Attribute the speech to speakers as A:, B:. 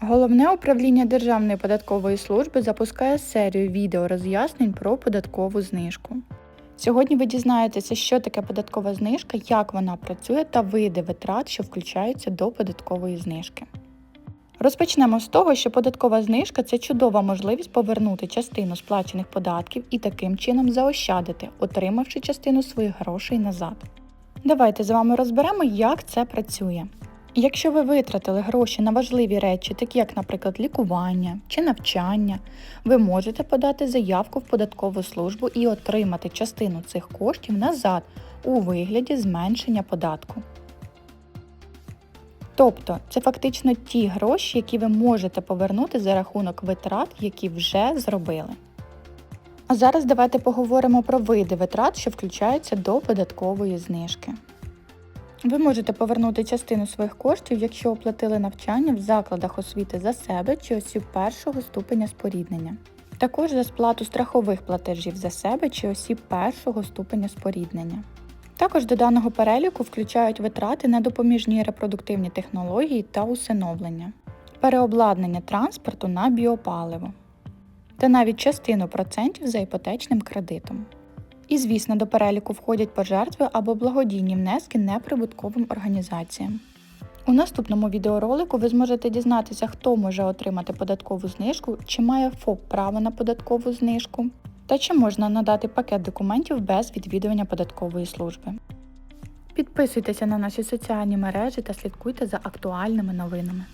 A: Головне управління Державної податкової служби запускає серію відео роз'яснень про податкову знижку. Сьогодні ви дізнаєтеся, що таке податкова знижка, як вона працює та види витрат, що включаються до податкової знижки. Розпочнемо з того, що податкова знижка це чудова можливість повернути частину сплачених податків і таким чином заощадити, отримавши частину своїх грошей назад. Давайте з вами розберемо, як це працює. Якщо ви витратили гроші на важливі речі, такі як, наприклад, лікування чи навчання, ви можете подати заявку в податкову службу і отримати частину цих коштів назад у вигляді зменшення податку. Тобто це фактично ті гроші, які ви можете повернути за рахунок витрат, які вже зробили. А зараз давайте поговоримо про види витрат, що включаються до податкової знижки. Ви можете повернути частину своїх коштів, якщо оплатили навчання в закладах освіти за себе чи осіб першого ступеня споріднення. Також за сплату страхових платежів за себе чи осіб першого ступеня споріднення. Також до даного переліку включають витрати на допоміжні репродуктивні технології та усиновлення, переобладнання транспорту на біопаливо та навіть частину процентів за іпотечним кредитом. І, звісно, до переліку входять пожертви або благодійні внески неприбутковим організаціям. У наступному відеоролику ви зможете дізнатися, хто може отримати податкову знижку, чи має ФОП право на податкову знижку, та чи можна надати пакет документів без відвідування податкової служби. Підписуйтеся на наші соціальні мережі та слідкуйте за актуальними новинами.